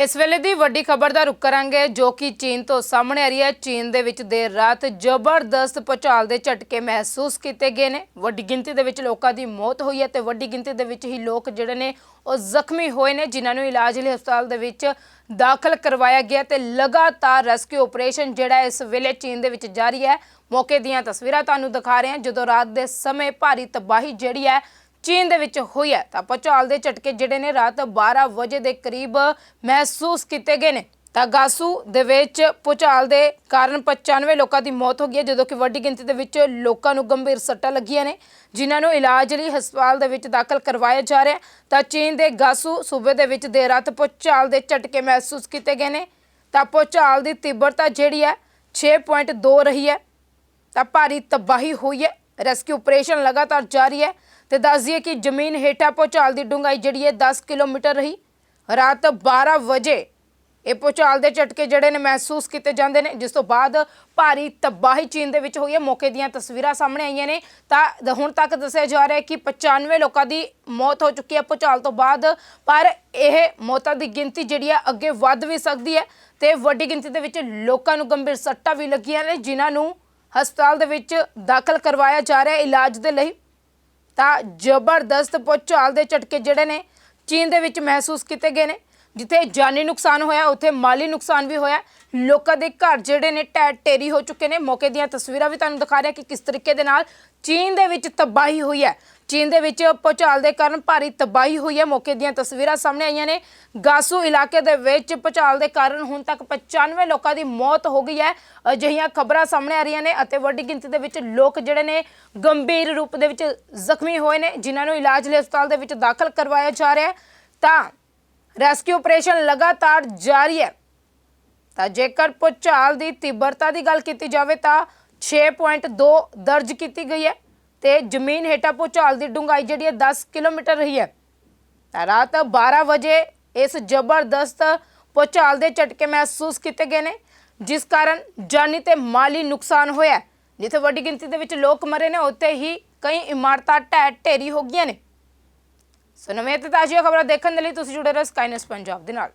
ਇਸ ਵੇਲੇ ਦੀ ਵੱਡੀ ਖਬਰ ਦਾ ਰੁਕ ਕਰਾਂਗੇ, ਜੋ ਕਿ ਚੀਨ ਤੋਂ ਸਾਹਮਣੇ ਆ ਰਹੀ ਹੈ। ਚੀਨ ਦੇ ਵਿੱਚ ਦੇਰ ਰਾਤ ਜ਼ਬਰਦਸਤ ਭੁਚਾਲ ਦੇ ਝਟਕੇ ਮਹਿਸੂਸ ਕੀਤੇ ਗਏ ਨੇ। ਵੱਡੀ ਗਿਣਤੀ ਦੇ ਵਿੱਚ ਲੋਕਾਂ ਦੀ ਮੌਤ ਹੋਈ ਹੈ ਤੇ ਵੱਡੀ ਗਿਣਤੀ ਦੇ ਵਿੱਚ ਹੀ ਲੋਕ ਜਿਹੜੇ ਨੇ, ਉਹ ਜ਼ਖਮੀ ਹੋਏ ਨੇ, ਜਿਨ੍ਹਾਂ ਨੂੰ ਇਲਾਜ ਲਈ ਹਸਪਤਾਲ ਦੇ ਵਿੱਚ ਦਾਖਲ ਕਰਵਾਇਆ ਗਿਆ ਤੇ ਲਗਾਤਾਰ ਰੈਸਕਿਊ ਆਪਰੇਸ਼ਨ ਜਿਹੜਾ ਇਸ ਵੇਲੇ ਚੀਨ ਦੇ ਵਿੱਚ ਜਾਰੀ ਹੈ। ਮੌਕੇ ਦੀਆਂ ਤਸਵੀਰਾਂ ਤੁਹਾਨੂੰ ਦਿਖਾ ਰਹੇ ਹਾਂ। ਜਦੋਂ ਰਾਤ ਦੇ ਸਮੇਂ ਭਾਰੀ ਤਬਾਹੀ ਜਿਹੜੀ ਹੈ ਚੀਨ ਦੇ ਵਿੱਚ ਹੋਈ ਹੈ। ਤਾਂ ਭੂਚਾਲ ਦੇ ਝਟਕੇ ਜਿਹੜੇ ਨੇ ਰਾਤ 12 ਵਜੇ ਦੇ ਕਰੀਬ ਮਹਿਸੂਸ ਕੀਤੇ ਗਏ ਨੇ। ਤਾਂ ਗਾਸੂ ਦੇ ਵਿੱਚ ਭੂਚਾਲ ਦੇ ਕਾਰਨ 95 ਲੋਕਾਂ ਦੀ ਮੌਤ ਹੋ ਗਈ ਹੈ, ਜਦੋਂ ਕਿ ਵੱਡੀ ਗਿਣਤੀ ਦੇ ਵਿੱਚ ਲੋਕਾਂ ਨੂੰ ਗੰਭੀਰ ਸੱਟਾਂ ਲੱਗੀਆਂ ਨੇ, ਜਿਨ੍ਹਾਂ ਨੂੰ ਇਲਾਜ ਲਈ ਹਸਪਤਾਲ ਦੇ ਵਿੱਚ ਦਾਖਲ ਕਰਵਾਇਆ ਜਾ ਰਿਹਾ ਤਾਂ ਚੀਨ ਦੇ ਗਾਸੂ ਸੂਬੇ ਦੇ ਵਿੱਚ ਦੇਰ ਰਾਤ ਭੂਚਾਲ ਦੇ ਝਟਕੇ ਮਹਿਸੂਸ ਕੀਤੇ ਗਏ ਨੇ। ਤਾਂ ਭੂਚਾਲ ਦੀ ਤੀਬਰਤਾ ਜਿਹੜੀ ਹੈ 6.2 ਰਹੀ ਹੈ। ਤਾਂ ਭਾਰੀ ਤਬਾਹੀ ਹੋਈ ਹੈ। ਰੈਸਕਿਊ ਆਪਰੇਸ਼ਨ ਲਗਾਤਾਰ ਜਾਰੀ ਹੈ ਤੇ ਦੱਸ ਦਈਏ ਕਿ ਜ਼ਮੀਨ ਹੇਠਾਂ ਭੂਚਾਲ ਦੀ ਡੂੰਘਾਈ ਜਿਹੜੀ ਹੈ 10 ਕਿਲੋਮੀਟਰ ਰਹੀ। ਰਾਤ 12 ਵਜੇ ਇਹ ਭੂਚਾਲ ਦੇ ਝਟਕੇ ਜਿਹੜੇ ਨੇ ਮਹਿਸੂਸ ਕੀਤੇ ਜਾਂਦੇ ਨੇ, ਜਿਸ ਤੋਂ ਬਾਅਦ ਭਾਰੀ ਤਬਾਹੀ ਚੀਨ ਦੇ ਵਿੱਚ ਹੋਈ ਹੈ। ਮੌਕੇ ਦੀਆਂ ਤਸਵੀਰਾਂ ਸਾਹਮਣੇ ਆਈਆਂ ਨੇ। ਤਾਂ ਹੁਣ ਤੱਕ ਦੱਸਿਆ ਜਾ ਰਿਹਾ ਹੈ ਕਿ 95 ਲੋਕਾਂ ਦੀ ਮੌਤ ਹੋ ਚੁੱਕੀ ਹੈ ਭੂਚਾਲ ਤੋਂ ਬਾਅਦ, ਪਰ ਇਹ ਮੌਤਾਂ ਦੀ ਗਿਣਤੀ ਜਿਹੜੀ ਹੈ ਅੱਗੇ ਵੱਧ ਵੀ ਸਕਦੀ ਹੈ ਤੇ ਵੱਡੀ ਗਿਣਤੀ ਦੇ ਵਿੱਚ ਲੋਕਾਂ ਨੂੰ ਗੰਭੀਰ ਸੱਟਾਂ ਵੀ ਲੱਗੀਆਂ ਨੇ, ਜਿਨ੍ਹਾਂ ਨੂੰ ਹਸਪਤਾਲ ਦੇ ਵਿੱਚ ਦਾਖਲ ਕਰਵਾਇਆ ਜਾ ਰਿਹਾ ਇਲਾਜ ਦੇ ਲਈ। ਤਾਂ ਜ਼ਬਰਦਸਤ ਭੂਚਾਲ ਦੇ ਝਟਕੇ ਜਿਹੜੇ ਨੇ ਚੀਨ ਦੇ ਵਿੱਚ ਮਹਿਸੂਸ ਕੀਤੇ ਗਏ ਨੇ। ਜਿੱਥੇ ਜਾਨੀ ਨੁਕਸਾਨ ਹੋਇਆ, ਉੱਥੇ ਮਾਲੀ ਨੁਕਸਾਨ ਵੀ ਹੋਇਆ। ਲੋਕਾਂ ਦੇ ਘਰ ਜਿਹੜੇ ਨੇ ਢਹਿ ਢੇਰੀ ਹੋ ਚੁੱਕੇ ਨੇ। ਮੌਕੇ ਦੀਆਂ ਤਸਵੀਰਾਂ ਵੀ ਤੁਹਾਨੂੰ ਦਿਖਾ ਰਿਹਾ ਕਿ ਕਿਸ ਤਰੀਕੇ ਦੇ ਨਾਲ ਚੀਨ ਦੇ ਵਿੱਚ ਤਬਾਹੀ ਹੋਈ ਹੈ। ਚੀਨ ਦੇ ਵਿੱਚ ਭੂਚਾਲ ਦੇ ਕਾਰਨ ਭਾਰੀ ਤਬਾਹੀ ਹੋਈ ਹੈ। ਮੌਕੇ ਦੀਆਂ ਤਸਵੀਰਾਂ ਸਾਹਮਣੇ ਆਈਆਂ ਨੇ। ਗਾਸੂ ਇਲਾਕੇ ਦੇ ਵਿੱਚ ਭੂਚਾਲ ਦੇ ਕਾਰਨ ਹੁਣ ਤੱਕ 95 ਲੋਕਾਂ ਦੀ ਮੌਤ ਹੋ ਗਈ ਹੈ। ਅਜਿਹੀਆਂ ਖਬਰਾਂ ਸਾਹਮਣੇ ਆ ਰਹੀਆਂ ਨੇ ਅਤੇ ਵੱਡੀ ਗਿਣਤੀ ਦੇ ਵਿੱਚ ਲੋਕ ਜਿਹੜੇ ਨੇ ਗੰਭੀਰ ਰੂਪ ਦੇ ਵਿੱਚ ਜ਼ਖਮੀ ਹੋਏ ਨੇ, ਜਿਨ੍ਹਾਂ ਨੂੰ ਇਲਾਜ ਲਈ ਹਸਪਤਾਲ ਦੇ ਵਿੱਚ ਦਾਖਲ ਕਰਵਾਇਆ ਜਾ ਰਿਹਾ ਹੈ। ਤਾਂ ਰੈਸਕਿਊ ਆਪਰੇਸ਼ਨ ਲਗਾਤਾਰ ਜਾਰੀ ਹੈ। ਤਾਂ ਜੇਕਰ ਭੂਚਾਲ ਦੀ ਤੀਬਰਤਾ ਦੀ ਗੱਲ ਕੀਤੀ ਜਾਵੇ ਤਾਂ 6.2 ਦਰਜ ਕੀਤੀ ਗਈ ਹੈ ਤੇ ਜ਼ਮੀਨ ਹੇਠਾਂ ਭੂਚਾਲ ਦੀ ਡੂੰਘਾਈ ਜਿਹੜੀ ਹੈ 10 ਕਿਲੋਮੀਟਰ ਰਹੀ ਹੈ। ਤਾਂ ਰਾਤ 12 ਵਜੇ ਇਸ ਜ਼ਬਰਦਸਤ ਭੂਚਾਲ ਦੇ ਝਟਕੇ ਮਹਿਸੂਸ ਕੀਤੇ ਗਏ ਨੇ, ਜਿਸ ਕਾਰਨ ਜਾਨੀ ਤੇ ਮਾਲੀ ਨੁਕਸਾਨ ਹੋਇਆ ਜਿੱਥੇ ਵੱਡੀ ਗਿਣਤੀ ਦੇ ਵਿੱਚ ਲੋਕ ਮਰੇ ਨੇ, ਉੱਥੇ ਹੀ ਕਈ ਇਮਾਰਤਾਂ ਢਹਿ ਢੇਰੀ ਹੋ ਗਈਆਂ ਨੇ। ਸੋ ਨਵੇਂ ਤੇ ਤਾਜ਼ੀਆਂ ਖਬਰਾਂ ਦੇਖਣ ਦੇ ਲਈ ਤੁਸੀਂ ਜੁੜੇ ਰਹੋ ਸਕਾਈਨਸ ਪੰਜਾਬ ਦੇ ਨਾਲ।